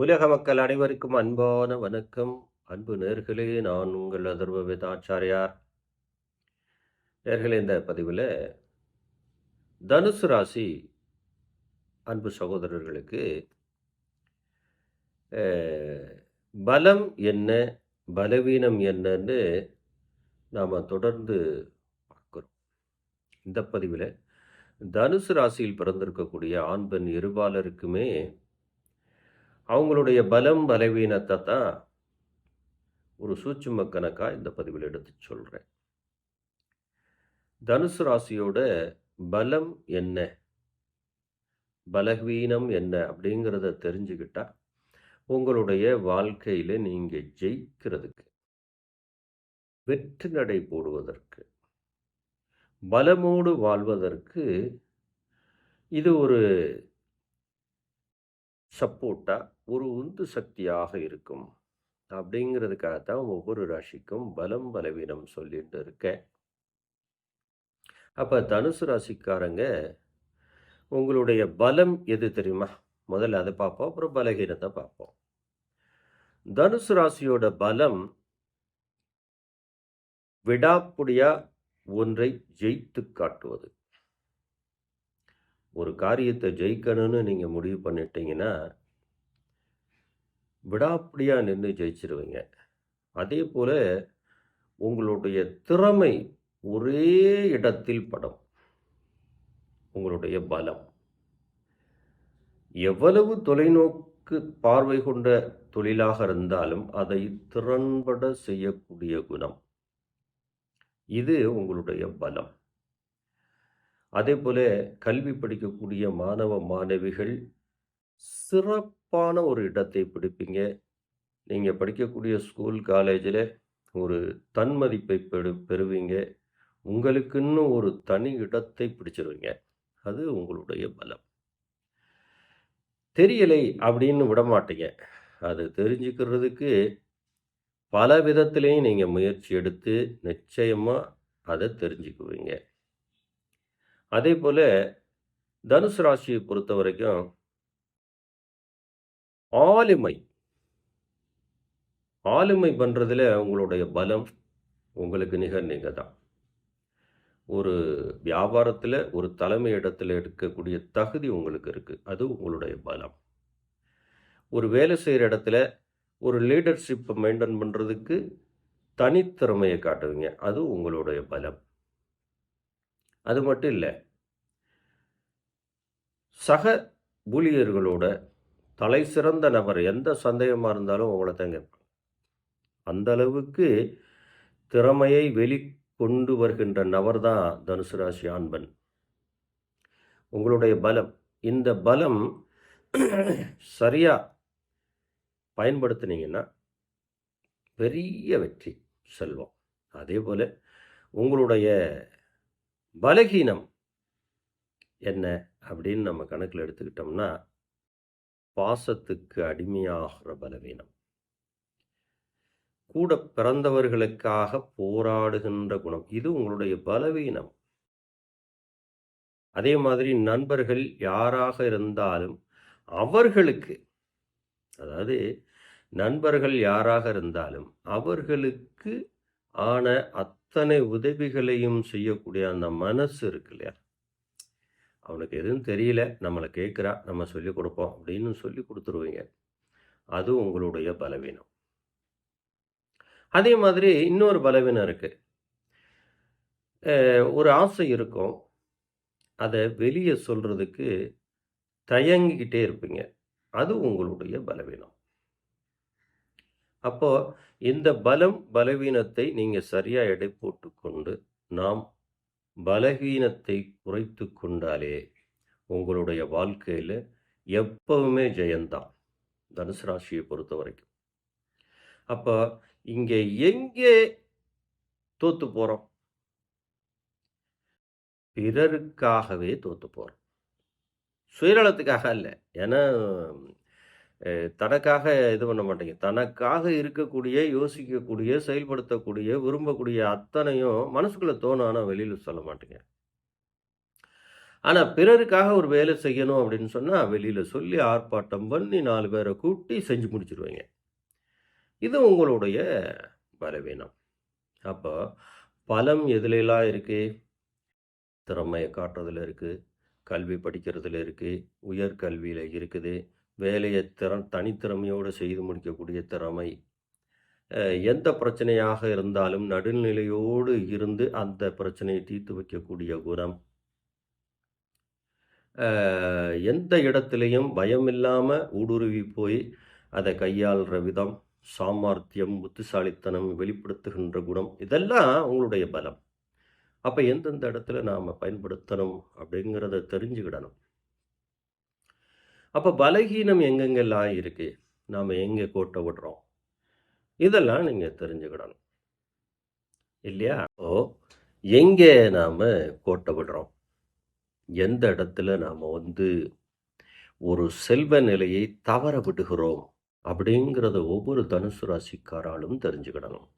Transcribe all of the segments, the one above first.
உலக மக்கள் அனைவருக்கும் அன்பான வணக்கம். அன்பு நேர்களே நான் உங்கள் அதர்வ வேதாச்சாரியார் நேர்களே இந்த பதிவில் தனுசு ராசி அன்பு சகோதரர்களுக்கு பலம் என்ன பலவீனம் என்னன்னு நாம் தொடர்ந்து பார்க்குறோம். இந்த பதிவில் தனுசு ராசியில் பிறந்திருக்கக்கூடிய ஆண் பெண் இருபாலருக்குமே அவங்களுடைய பலம் பலவீனத்தை தான் ஒரு சூட்சும கணக்காக இந்த பதிவில் எடுத்து சொல்கிறேன் தனுசு ராசியோட பலம் என்ன? பலவீனம் என்ன அப்படிங்கிறத தெரிஞ்சுக்கிட்டா உங்களுடைய வாழ்க்கையில் நீங்கள் ஜெயிக்கிறதுக்கு வெற்றி நடை போடுவதற்கு பலமோடு வாழ்வதற்கு இது ஒரு சப்போர்ட்டாக ஒரு உந்து சக்தியாக இருக்கும். அப்படிங்கிறதுக்காகத்தான் ஒவ்வொரு ராசிக்கும் பலம் பலவீனம் சொல்லிட்டு இருக்கேன். அப்போ தனுசு ராசிக்காரங்க உங்களுடைய பலம் எது தெரியுமா? முதல்ல அதை பார்ப்போம் அப்புறம் பலகீனத்தை பார்ப்போம். தனுசு ராசியோட பலம் விடாப்புடியா ஒன்றை ஜெயித்து காட்டுவது. ஒரு காரியத்தை ஜெயிக்கணும்னு நீங்கள் முடிவு பண்ணிட்டீங்கன்னா விடாப்படியாக நின்று ஜெயிச்சிருவீங்க. அதே போல் உங்களுடைய திறமை ஒரே இடத்தில் படும். உங்களுடைய பலம். எவ்வளவு தொலைநோக்கு பார்வை கொண்ட தொழிலாக இருந்தாலும் அதை திறன்பட செய்யக்கூடிய குணம். இது உங்களுடைய பலம். அதே போல கல்வி படிக்கக்கூடிய மாணவ மாணவிகள் சிறப்பு சிறப்பான ஒரு இடத்தை பிடிப்பீங்க. நீங்கள் படிக்கக்கூடிய ஸ்கூல் காலேஜில் ஒரு தன்மதிப்பை பெறு பெறுவீங்க. உங்களுக்குன்னு ஒரு தனி இடத்தை பிடிச்சிருவீங்க. அது உங்களுடைய பலம். தெரியலை அப்படின்னு விட மாட்டீங்க. அது தெரிஞ்சுக்கிறதுக்கு பல விதத்திலையும் நீங்கள் முயற்சி எடுத்து நிச்சயமாக அதை தெரிஞ்சுக்குவீங்க. அதே போல் தனுசு ராசியை பொறுத்த வரைக்கும் ஆளுமை. ஆளுமை பண்ணுறதுல உங்களுடைய பலம் உங்களுக்கு நிகர் நீங்கள் தான் ஒரு வியாபாரத்தில் ஒரு தலைமை இடத்துல எடுக்கக்கூடிய தகுதி உங்களுக்கு இருக்குது அது உங்களுடைய பலம். ஒரு வேலை செய்கிற இடத்துல ஒரு லீடர்ஷிப்பை மெயின்டைன் பண்ணுறதுக்கு தனித்திறமையை காட்டுவீங்க. அது உங்களுடைய பலம். அது மட்டும் இல்லை சக ஊழியர்களோட தலை சிறந்த நபர் எந்த சந்தேகமாக இருந்தாலும் உங்களை தான் கேட்பாங்க. அந்த அளவுக்கு திறமையை வெளிக்கொண்டு வருகின்ற நபர் தான் தனுசு ராசி ஆண்பன். உங்களுடைய பலம் இந்த பலம் சரியாக பயன்படுத்துனீங்கன்னா பெரிய வெற்றி செல்வம். அதே போல் உங்களுடைய பலகீனம் என்ன அப்படின்னு நம்ம கணக்கில் எடுத்துக்கிட்டோம்னா பாசத்துக்கு அடிமையாகிற பலவீனம். கூட பிறந்தவர்களுக்காக போராடுகின்ற குணம் இது உங்களுடைய பலவீனம். அதே மாதிரி நண்பர்கள் யாராக இருந்தாலும் அவர்களுக்கு அதாவது நண்பர்கள் யாராக இருந்தாலும் அவர்களுக்கு ஆன அத்தனை உதவிகளையும் செய்யக்கூடிய அந்த மனசு இருக்கு இல்லையா? அவனுக்கு எதுவும் தெரியல. நம்மளை கேட்குறா நம்ம சொல்லி கொடுப்போம் அப்படின்னு சொல்லி கொடுத்துருவீங்க. அது உங்களுடைய பலவீனம். அதே மாதிரி இன்னொரு பலவீனம் இருக்குது ஒரு ஆசை இருக்கும். அதை வெளியே சொல்கிறதுக்கு தயங்கிக்கிட்டே இருப்பீங்க. அது உங்களுடைய பலவீனம். அப்போது இந்த பலம் பலவீனத்தை நீங்கள் சரியாக எடை போட்டுக்கொண்டு நாம் பலவீனத்தை குறைத்து கொண்டாலே உங்களுடைய வாழ்க்கையில் எப்பவுமே ஜெயந்தான் தனுசு ராசியை பொறுத்த வரைக்கும் அப்போ இங்கே எங்கே தோத்து போகிறோம் பிறருக்காகவே தோத்து போகிறோம் சுயநலத்துக்காக இல்லை ஏன்னா தனக்காக இது பண்ண மாட்டேங்க. தனக்காக இருக்கக்கூடிய யோசிக்கக்கூடிய செயல்படுத்தக்கூடிய விரும்பக்கூடிய அத்தனையும் மனசுக்குள்ளே தோணும் ஆனால் வெளியில் சொல்ல மாட்டேங்க. ஆனால் பிறருக்காக ஒரு வேலை செய்யணும் அப்படின்னு சொன்னால் வெளியில் சொல்லி ஆர்ப்பாட்டம் பண்ணி நாலு பேரை கூட்டி செஞ்சு முடிச்சிருவீங்க. இது உங்களுடைய பலவீனம் அப்போ பலம் எதுலெல்லாம் இருக்குது திறமையை காட்டுறதுல இருக்குது கல்வி படிக்கிறதுல இருக்குது உயர்கல்வியில் இருக்குது. வேலையை திறன் தனித்திறமையோடு செய்து முடிக்கக்கூடிய திறமை. எந்த பிரச்சனையாக இருந்தாலும் நடுநிலையோடு இருந்து அந்த பிரச்சனையை தீர்த்து வைக்கக்கூடிய குணம். எந்த இடத்துலையும் பயம் இல்லாமல் ஊடுருவி போய் அதை கையாளுற விதம் சாமர்த்தியம் புத்திசாலித்தனம் வெளிப்படுத்துகின்ற குணம் இதெல்லாம் உங்களுடைய பலம். அப்போ எந்தெந்த இடத்துல நாம் பயன்படுத்தணும் அப்படிங்கிறத தெரிஞ்சுக்கிடணும். அப்போ பலகீனம் எங்கெங்கெல்லாம் இருக்கு? நாம் எங்கே கோட்டை விடுறோம்? இதெல்லாம் நீங்கள் தெரிஞ்சுக்கிடணும். இல்லையா? ஓ எங்கே நாம் கோட்டை விடுறோம்? எந்த இடத்துல நாம் வந்து ஒரு செல்வ நிலையை தவற விடுகிறோம்? அப்படிங்கிறத ஒவ்வொரு தனுசு ராசிக்காராலும் தெரிஞ்சுக்கிடணும்.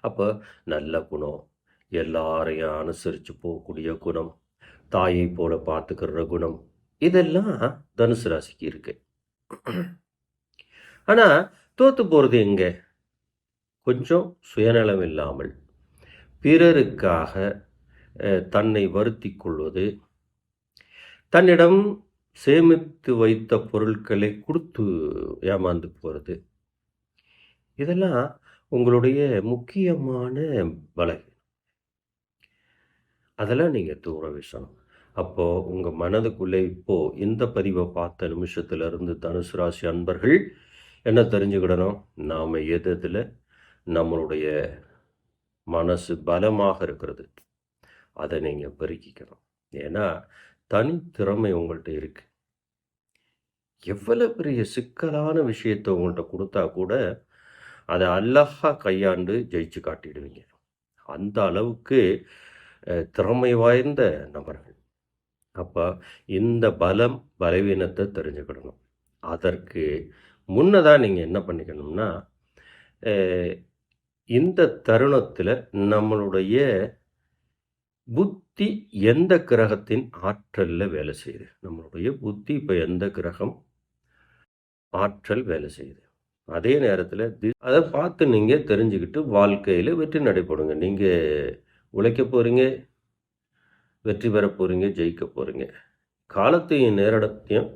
அப்போ நல்ல குணம். எல்லாரையும் அனுசரித்து போகக்கூடிய குணம். தாயை போல பார்த்துக்கிற குணம். இதெல்லாம் தனுசு ராசிக்கு இருக்கு. ஆனால் தோத்து போகிறது எங்கே? கொஞ்சம் சுயநலம் இல்லாமல். பிறருக்காக தன்னை வருத்தி கொள்வது. தன்னிடம் சேமித்து வைத்த பொருட்களை கொடுத்து ஏமாந்து போகிறது இதெல்லாம் உங்களுடைய முக்கியமான பலகீனம் அதெல்லாம் நீங்கள் தூர வீசணும். அப்போது உங்கள் மனதுக்குள்ளே இப்போது இந்த பதிவை பார்த்த நிமிஷத்துலேருந்து தனுசு ராசி அன்பர்கள் என்ன தெரிஞ்சுக்கிடணும்? நாம் எது எதில் நம்மளுடைய மனசு பலமாக இருக்கிறது. அதை நீங்கள் பெருக்கிக்கணும். ஏன்னா தனித்திறமை உங்கள்கிட்ட இருக்கு. எவ்வளோ பெரிய சிக்கலான விஷயத்தை உங்கள்கிட்ட கொடுத்தா கூட அதை அழகா கையாண்டு ஜெயிச்சு காட்டிடுவீங்க. அந்த அளவுக்கு திறமை வாய்ந்த நபர்கள். அப்போ இந்த பலம் பலவீனத்தை தெரிஞ்சுக்கிடணும். அதற்கு முன்னதாக நீங்கள் என்ன பண்ணிக்கணும்னா இந்த தருணத்தில் நம்மளுடைய புத்தி எந்த கிரகத்தின் ஆற்றலில் வேலை செய்யுது? நம்மளுடைய புத்தி இப்போ எந்த கிரகம் ஆற்றல் வேலை செய்யுது? அதே நேரத்தில் அதை பார்த்து நீங்கள் தெரிஞ்சுக்கிட்டு வாழ்க்கையில் வெற்றி நடைபெறுங்க நீங்கள் உழைக்க போகிறீங்க வெற்றி பெற போகிறீங்க ஜெயிக்க போகிறீங்க காலத்தையும் நேரத்தையும்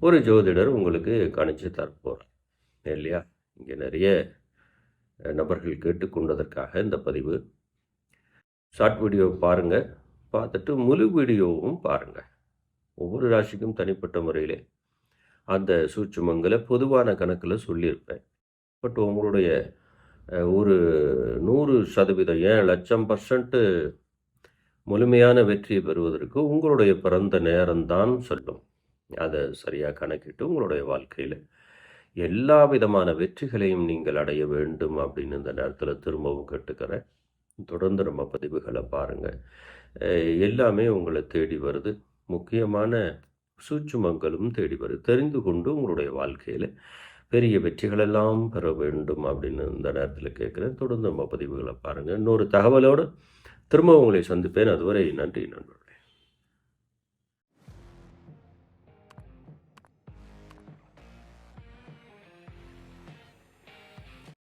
ஒரு ஜோதிடர் உங்களுக்கு கணிச்சு தரப்போகிறார் இல்லையா? இங்கே நிறைய நபர்கள் கேட்டுக்கொண்டதற்காக இந்த பதிவு. ஷார்ட் வீடியோ பாருங்கள் பார்த்துட்டு முழு வீடியோவும் பாருங்கள் ஒவ்வொரு ராசிக்கும் தனிப்பட்ட முறையிலே அந்த சூட்சுமங்களை பொதுவான கணக்கில் சொல்லியிருப்பேன். பட் உங்களுடைய ஒரு நூறு சதவீதம் ஏன் லட்சம் பர்சன்ட்டு முழுமையான வெற்றியை பெறுவதற்கு உங்களுடைய பிறந்த நேரம்தான் சொல்லும். அதை சரியாக கணக்கிட்டு உங்களுடைய வாழ்க்கையில் எல்லா விதமான வெற்றிகளையும் நீங்கள் அடைய வேண்டும் அப்படின்னு இந்த நேரத்தில் திரும்பவும் கேட்டுக்கிறேன். தொடர்ந்து நம்ம பதிவுகளை பாருங்கள் எல்லாமே உங்களை தேடி வருது. முக்கியமான சூட்சுமங்களும் தேடி வருது. தெரிந்து கொண்டு உங்களுடைய வாழ்க்கையில் பெரிய வெற்றிகளெல்லாம் பெற வேண்டும் அப்படின்னு இந்த நேரத்தில் கேட்குறேன். தொடர்ந்து நம்ம பதிவுகளை பாருங்கள் இன்னொரு தகவலோடு திரும்ப உங்களை சந்திப்பேன். அதுவரை நன்றி நண்பர்கள்.